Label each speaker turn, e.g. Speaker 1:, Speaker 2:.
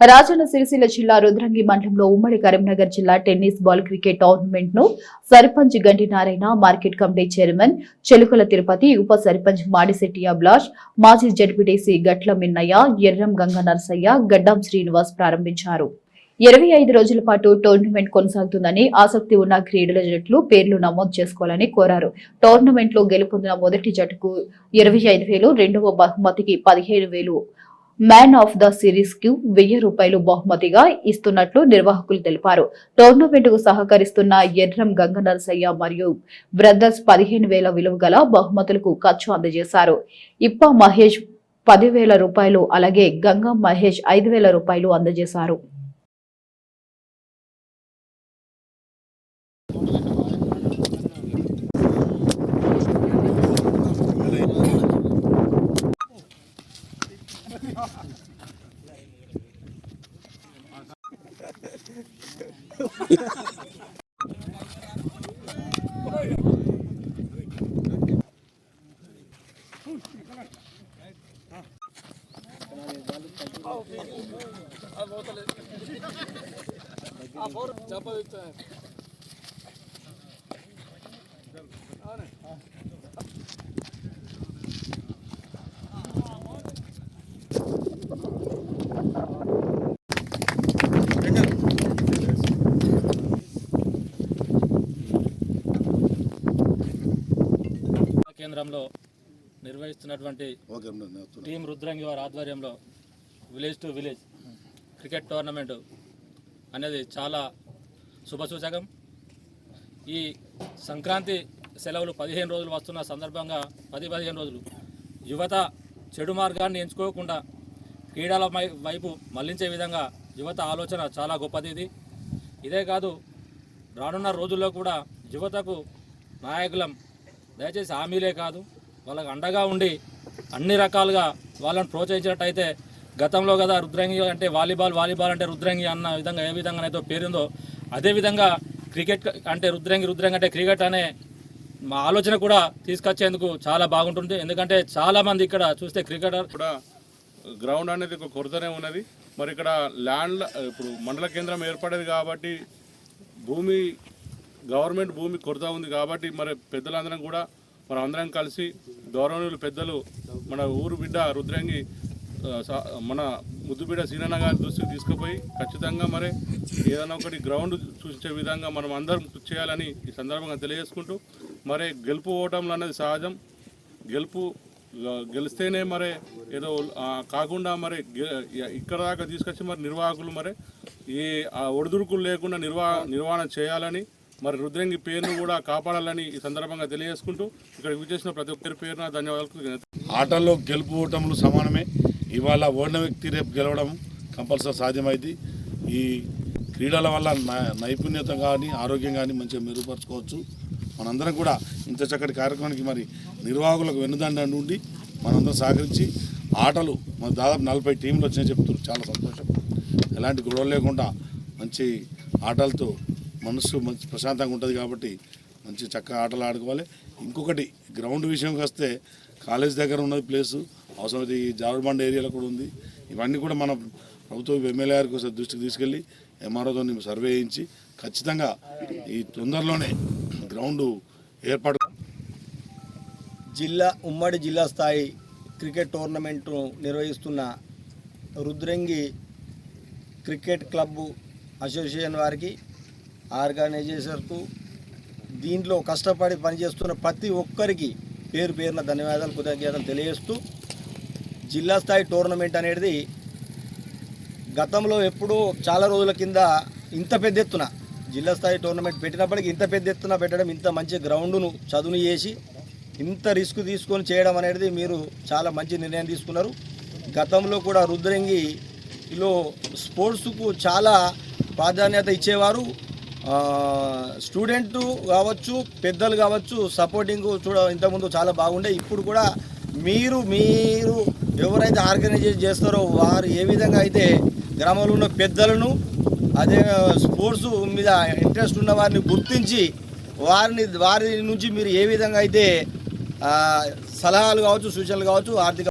Speaker 1: రాజన్న సిరిసిల్ల జిల్లా రుద్రంగి మండలంలో ఉమ్మడి కరీంనగర్ జిల్లా tennis ball cricket టోర్నమెంట్ను sarpanch Ganti Narayana market committee chairman Chelukala Tirupati ఉప సర్పంచ్ మాడిశెట్టి అభిలాష్ మాజీ జడ్పీటీసీ గట్ల మిన్నయ్య ఎర్రం గంగ నర్సయ్య గడ్డం శ్రీనివాస్ ప్రారంభించారు. ఇరవై ఐదు రోజుల పాటు టోర్నమెంట్ కొనసాగుతుందని ఆసక్తి ఉన్న క్రీడల జట్లు పేర్లు నమోదు చేసుకోవాలని కోరారు. టోర్నమెంట్లో గెలుపొందిన మొదటి జట్టుకు ఇరవై ఐదు వేలు రెండవ బహుమతికి పదిహేను వేలు మ్యాన్ ఆఫ్ ద సిరీస్కు వెయ్యి రూపాయలు బహుమతిగా ఇస్తున్నట్లు నిర్వాహకులు తెలిపారు. టోర్నమెంట్కు సహకరిస్తున్న ఎర్రం గంగనరసయ్య మరియు బ్రదర్స్ పదిహేను వేల విలువ గల బహుమతులకు ఖర్చు అందజేశారు. ఇప్ప మహేష్ పదివేల రూపాయలు అలాగే గంగా మహేష్ ఐదు వేల రూపాయలు అందజేశారు.
Speaker 2: కేంద్రంలో నిర్వహిస్తున్నటువంటి. టీం రుద్రంగి వారి ఆధ్వర్యంలో village to village. Cricket tournament అనేది చాలా శుభసూచకం ఈ సంక్రాంతి సెలవులు పదిహేను రోజులు వస్తున్న సందర్భంగా పది పదిహేను రోజులు యువత చెడు మార్గాన్ని ఎంచుకోకుండా క్రీడల వై- వైపు మళ్ళించే విధంగా యువత ఆలోచన చాలా గొప్పది ఇది. ఇదే కాదు రానున్న రోజుల్లో కూడా యువతకు నాయకులం దయచేసి హామీలే కాదు వాళ్ళకు అండగా ఉండి అన్ని రకాలుగా వాళ్ళని ప్రోత్సహించినట్టయితే గతంలో కదా రుద్రంగి అంటే వాలీబాల్ వాలీబాల్ అంటే రుద్రంగి అన్న విధంగా ఏ విధంగా అయితే పేరుందో అదే విధంగా క్రికెట్ అంటే రుద్రంగి రుద్రంగి అంటే క్రికెట్ అనే మా ఆలోచన కూడా తీసుకొచ్చేందుకు చాలా బాగుంటుంది. ఎందుకంటే చాలామంది ఇక్కడ చూస్తే క్రికెటర్
Speaker 3: కూడా గ్రౌండ్ అనేది ఒక కొరతనే ఉన్నది. మరి ఇక్కడ ల్యాండ్ ఇప్పుడు మండల కేంద్రం ఏర్పడేది కాబట్టి భూమి గవర్నమెంట్ భూమి కొరత ఉంది కాబట్టి మరి పెద్దలందరం కూడా మరి అందరం కలిసి గౌరవనీయులు పెద్దలు మన ఊరు బిడ్డ రుద్రంగి మన ముద్దుబిడ్డ సీనన్న గారి దృష్టికి తీసుకుపోయి ఖచ్చితంగా మరి ఏదైనా ఒకటి గ్రౌండ్ చూపించే విధంగా మనం అందరం కృషి చేయాలని ఈ సందర్భంగా తెలియజేసుకుంటూ మరి గెలుపు ఓటంలు అనేది సహజం. గెలుపు గెలిస్తేనే మరి ఏదో కాకుండా మరి గె- ఇక్కడ దాకా తీసుకొచ్చి మరి నిర్వాహకులు మరి ఈ ఆ ఒడిదుడుకులు లేకుండా నిర్వా నిర్వహణ చేయాలని మరి రుద్రంగి పేరును కూడా కాపాడాలని ఈ సందర్భంగా తెలియజేసుకుంటూ ఇక్కడ విచ్చేసిన ప్రతి ఒక్కరి పేరున ధన్యవాదాలు.
Speaker 4: ఆటల్లో గెలుపు ఓటములు సమానమే. ఇవాళ ఓడిన వ్యక్తి రేపు గెలవడం కంపల్సరీ సాధ్యమైంది. ఈ క్రీడల వల్ల నై- నైపుణ్యత కానీ ఆరోగ్యం కానీ మంచిగా మెరుగుపరచుకోవచ్చు. మనందరం కూడా ఇంత చక్కటి కార్యక్రమానికి మరి నిర్వాహకులకు వెన్నుదండ ఉండి మనందరం సహకరించి ఆటలు మన దాదాపు నలభై టీంలు వచ్చినాయి చెప్తున్నారు. చాలా సంతోషం. ఎలాంటి గొడవలు లేకుండా మంచి ఆటలతో మనసు మంచి ప్రశాంతంగా ఉంటుంది కాబట్టి మంచి చక్కగా ఆటలు ఆడుకోవాలి. ఇంకొకటి గ్రౌండ్ విషయంకి వస్తే కాలేజ్ దగ్గర ఉన్నది ప్లేసు. అవసరమైతే ఈ జారుడుబండ ఏరియాలో కూడా ఉంది. ఇవన్నీ కూడా మన ప్రభుత్వం ఎమ్మెల్యే గారికి దృష్టికి తీసుకెళ్ళి ఎంఆర్ఓతో సర్వే చేయించి ఖచ్చితంగా ఈ తొందరలోనే గ్రౌండ్ ఏర్పాటు
Speaker 5: జిల్లా ఉమ్మడి జిల్లా స్థాయి క్రికెట్ టోర్నమెంట్ను నిర్వహిస్తున్న రుద్రంగి క్రికెట్ క్లబ్ అసోసియేషన్ వారికి ఆర్గనైజేషన్కు దీంట్లో కష్టపడి పనిచేస్తున్న ప్రతి ఒక్కరికి పేరు పేరున ధన్యవాదాలు కృతజ్ఞతలు తెలియజేస్తూ జిల్లా స్థాయి టోర్నమెంట్ అనేది గతంలో ఎప్పుడూ చాలా రోజుల కింద ఇంత పెద్ద ఎత్తున జిల్లా స్థాయి టోర్నమెంట్ పెట్టినప్పటికీ ఇంత పెద్ద ఎత్తున పెట్టడం ఇంత మంచి గ్రౌండ్ను చదును చేసి ఇంత రిస్క్ తీసుకొని చేయడం అనేది మీరు చాలా మంచి నిర్ణయం తీసుకున్నారు. గతంలో కూడా రుద్రంగిలో స్పోర్ట్స్కు చాలా ప్రాధాన్యత ఇచ్చేవారు. స్టూడెంట్ కావచ్చు పెద్దలు కావచ్చు సపోర్టింగ్ చూడ ఇంతకుముందు చాలా బాగుండే. ఇప్పుడు కూడా మీరు మీరు ఎవరైతే ఆర్గనైజేషన్ చేస్తారో వారు ఏ విధంగా అయితే గ్రామంలో ఉన్న పెద్దలను అదే స్పోర్ట్స్ మీద ఇంట్రెస్ట్ ఉన్న వారిని గుర్తించి వారిని వారి నుంచి మీరు ఏ విధంగా అయితే సలహాలు కావచ్చు సూచనలు కావచ్చు ఆర్థిక